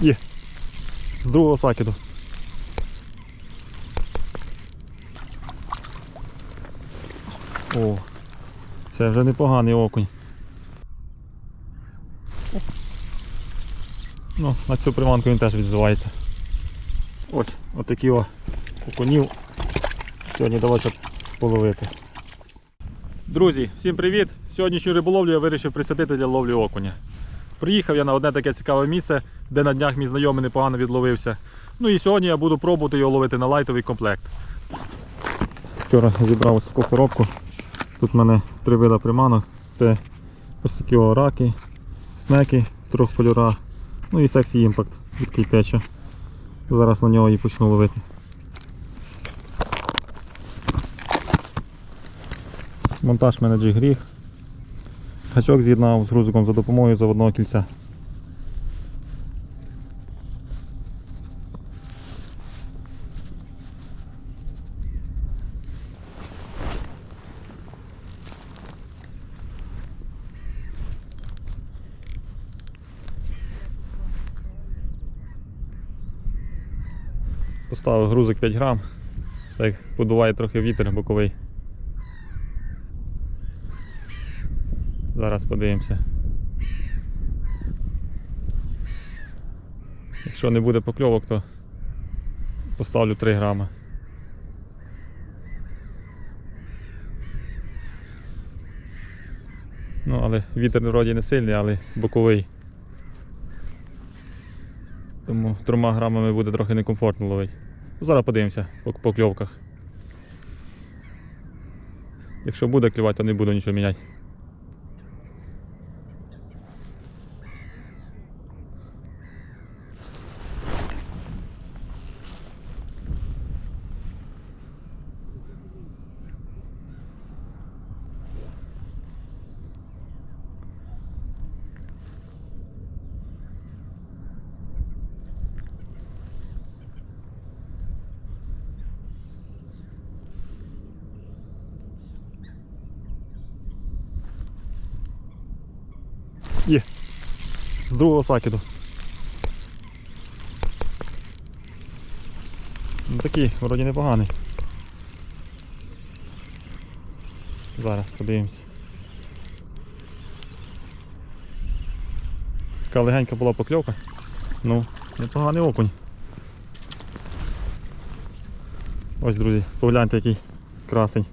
Є. З другого сакіду. О, це вже непоганий окунь. Ну, на цю приманку він теж відзивається. Ось, отакі о окунів. Сьогодні довелося половити. Друзі, всім привіт! Сьогоднішню риболовлю я вирішив присвятити для ловлі окуня. Приїхав я на одне таке цікаве місце, де на днях мій знайомий непогано відловився. Ну і сьогодні я буду пробувати його ловити на лайтовий комплект. Вчора зібрав ось таку коробку. Тут в мене три вида приманок. Це ось такі раки, снеки в трьох кольорах. Ну і Sexy Impact від Кейпеча. Зараз на нього і почну ловити. Монтаж в мене джигріг. Гачок з'єднав з грузиком за допомогою заводного кільця. Поставив грузик 5 грам, так подуває трохи вітер боковий. Зараз подивимося. Якщо не буде покльовок, то поставлю 3 грама. Ну, але вітер вроді не сильний, але боковий. Тому трьома грамами буде трохи некомфортно ловити. Ну, Зараз подивимося по покльовках. Якщо буде клювати, то не буду нічого міняти. Є. З другого сакіду. Ну такий, вроді непоганий. Зараз подивимось. Така легенька була покльовка. Ну, непоганий окунь. Ось, друзі, погляньте який красень.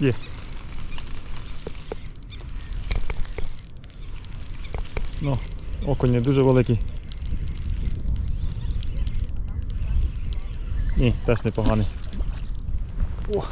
Є. Ну, окунь не дуже великий. Ні, теж непоганий. О.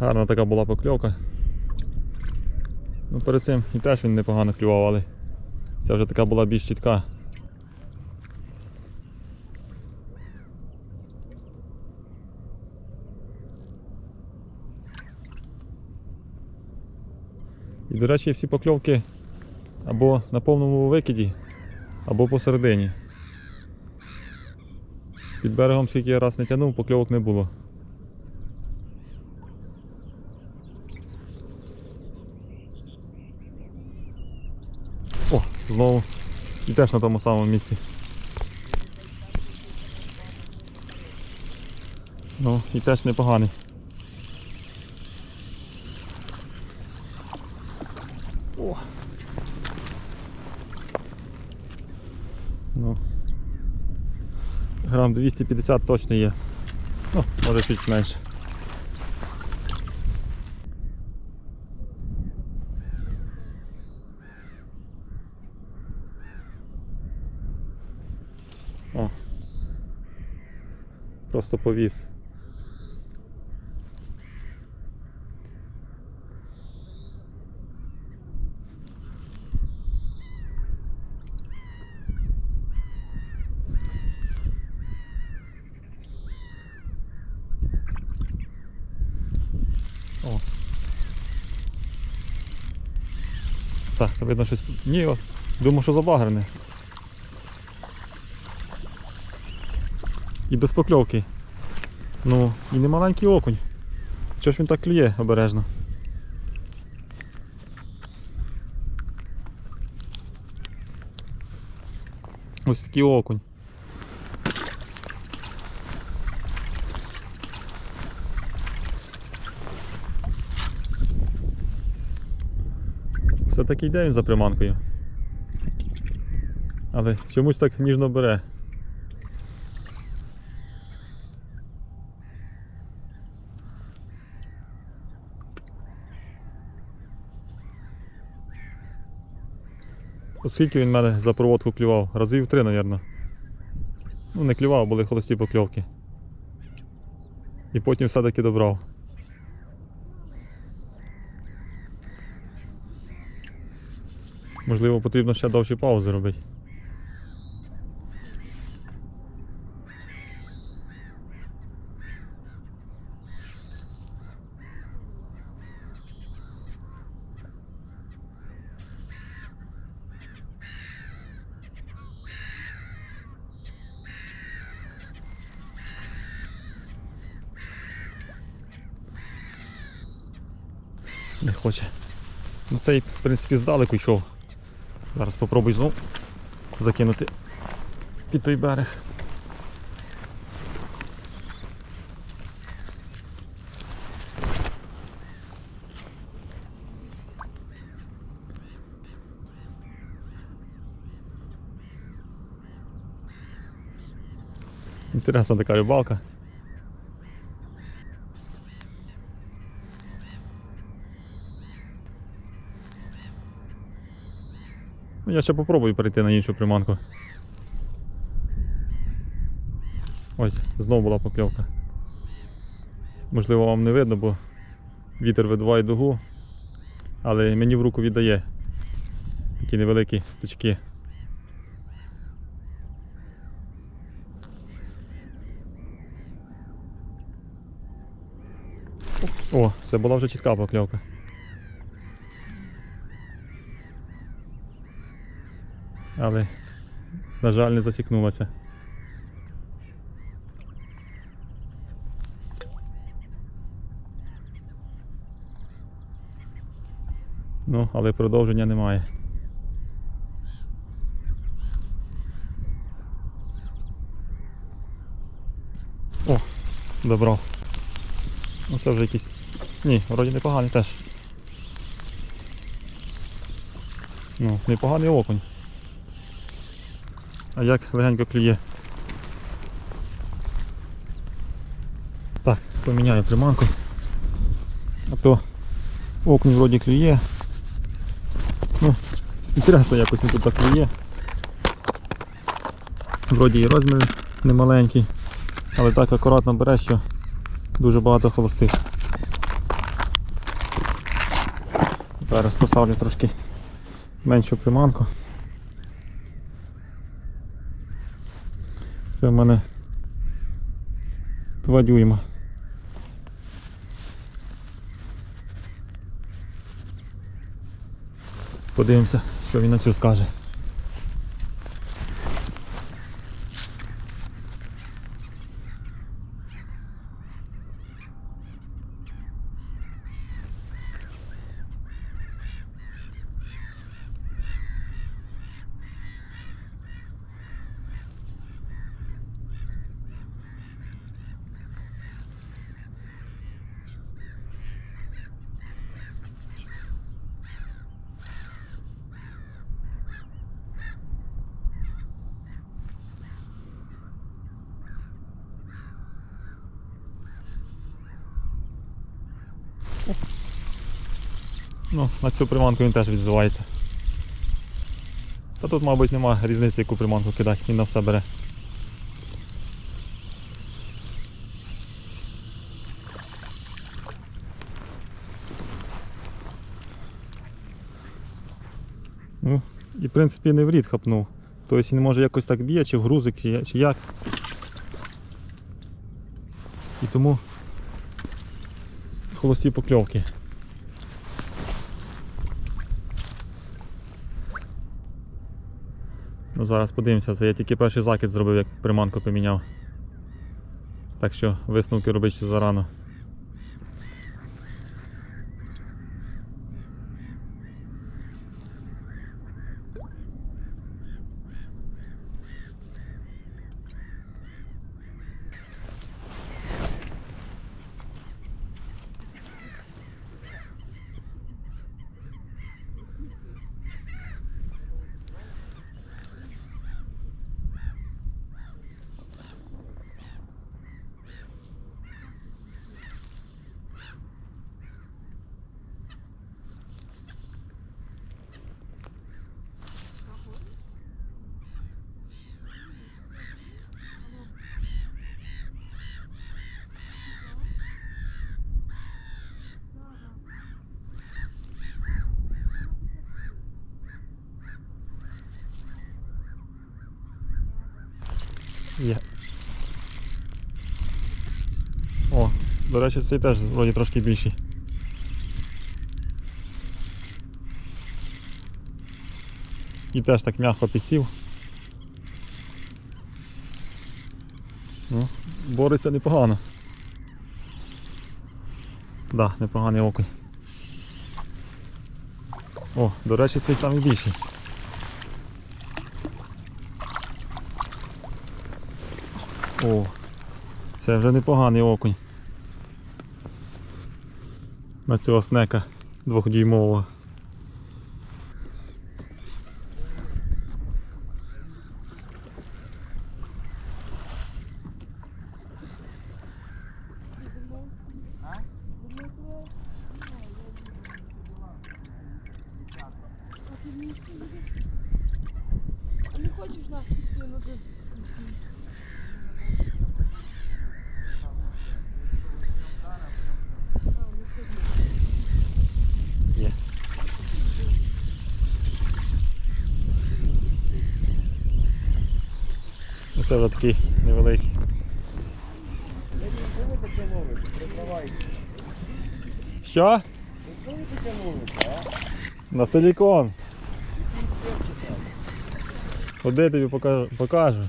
Гарна така була покльовка. Ну, перед цим і теж він непогано клював, але ця вже така була більш чітка. І, до речі, всі покльовки або на повному викиді, або посередині. Під берегом, скільки я раз не тягнув, покльовок не було. О, знову. І теж на тому самому місці. Ну, і теж непоганий. О. Ну. Грам 250 точно є. Ну, може чуть менше. О. Просто повіз. Так, це видно щось... Ні, думав, що забагрене. І без покльовки. Ну, і не маленький окунь. Чого ж він так клює обережно? Ось такий окунь. Все-таки йде він за приманкою. Але чомусь так ніжно бере. Оскільки він мене за проводку клював? Разів три, мабуть. Ну, не клював, були холості покльовки. І потім все-таки добрав. Можливо, потрібно ще довші паузи робити. Не хоче. Ну цей, в принципі, здалеку йшов. Зараз попробуй знов закинути під той берег. Інтересна така рибалка. Я ще попробую перейти на іншу приманку. Ось, знов була покльовка. Можливо, вам не видно, бо вітер видуває дугу, але мені в руку віддає такі невеликі точки. О, це була вже чітка покльовка. Але, на жаль, не засікнулася. Ну, але продовження немає. О, добрав. Ну це вже якийсь... Ні, вроді непоганий теж. Ну, непоганий окунь. А як легенько клює. Так, поміняю приманку. А то окунь вроді клює. Ну, інтересно якось він тут так клює. Вроді і розмір немаленький, але так акуратно бере, що дуже багато холостих. Зараз поставлю трошки меншу приманку. Це в мене два дюйма. Подивимося, що він на цю скаже. Ну, на цю приманку він теж відзивається. Та тут, мабуть, нема різниці, яку приманку кидати, він на все бере. Ну, і в принципі не в рід хапнув. Тобто він може якось так б'є, чи в грузик, чи, як. І тому холості покльовки. Ну зараз подивимося, це я тільки перший закид зробив, як приманку поміняв. Так що висновки робити ще зарано. Є. О, до речі, цей теж вроді трошки більший. І теж так м'яко підсів. Ну, бореться непогано. Да, непоганий окунь. О, до речі, цей самий О, це вже непоганий окунь. На цього снека двохдюймового. Не хочеш нас підкинути? Є. Ну, Це вже такий невеликий. Що? На силікон. Ходи тобі покажу. покажу.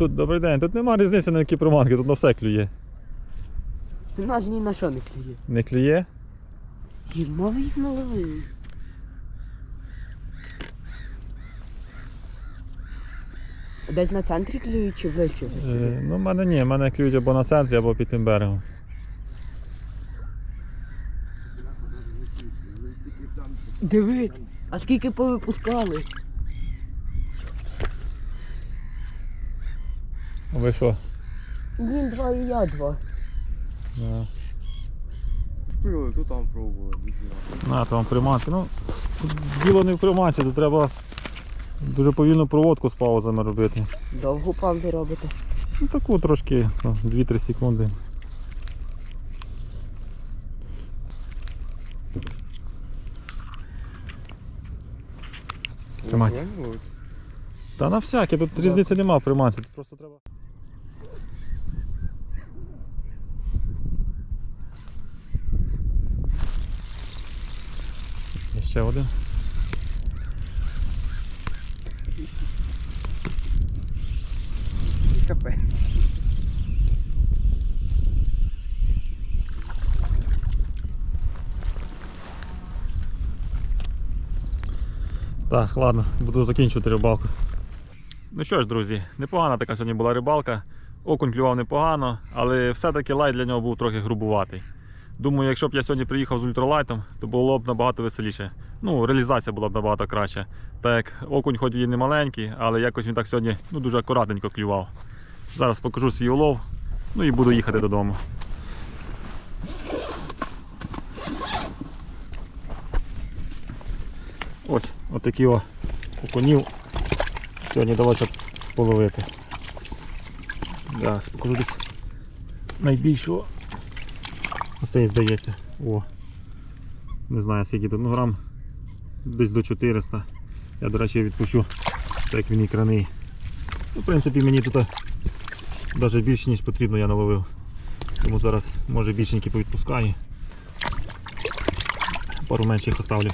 Тут добрий день, тут нема різниці на які приманки, тут на все клює. У нас ні на що не клює. Не клює? Їмо їх наловили. Десь на центрі клюють чи ближче? вже? Е, ну, в мене ні, в мене клюють або на центрі, або під тим берегом. Диви, а скільки повипускали? Ви що? Він два і я два. Да. Пили, то там пробували. На, то вам приманки. Ну, тут діло не в приманці, тут треба дуже повільну проводку з паузами робити. Довго паузи робите. Ну таку трошки, ну, 2-3 секунди. Тримайте. Та на всяке, тут різниці нема в приманці, тут просто треба. Є ще один. Так, ладно, буду закінчувати рибалку. Ну що ж, друзі, непогана така сьогодні була рибалка. Окунь клював непогано, але все-таки лайт для нього був трохи грубуватий. Думаю, якщо б я сьогодні приїхав з ультралайтом, то було б набагато веселіше. Ну, реалізація була б набагато краща. Так як окунь, хоч він не маленький, але якось він так сьогодні ну, дуже акуратненько клював. Зараз покажу свій улов, ну і буду їхати додому. Ось, отакі о окунів. Сьогодні довелося половити. Зараз покажу десь найбільшого. Оцей здається. О. Не знаю скільки тут, ну грам десь до 400. Я, до речі, відпущу, як він ікраний. Ну, в принципі, мені тут навіть більше, ніж потрібно, я наловив. Тому зараз може більшенькі повідпускаю. Пару менших оставлю.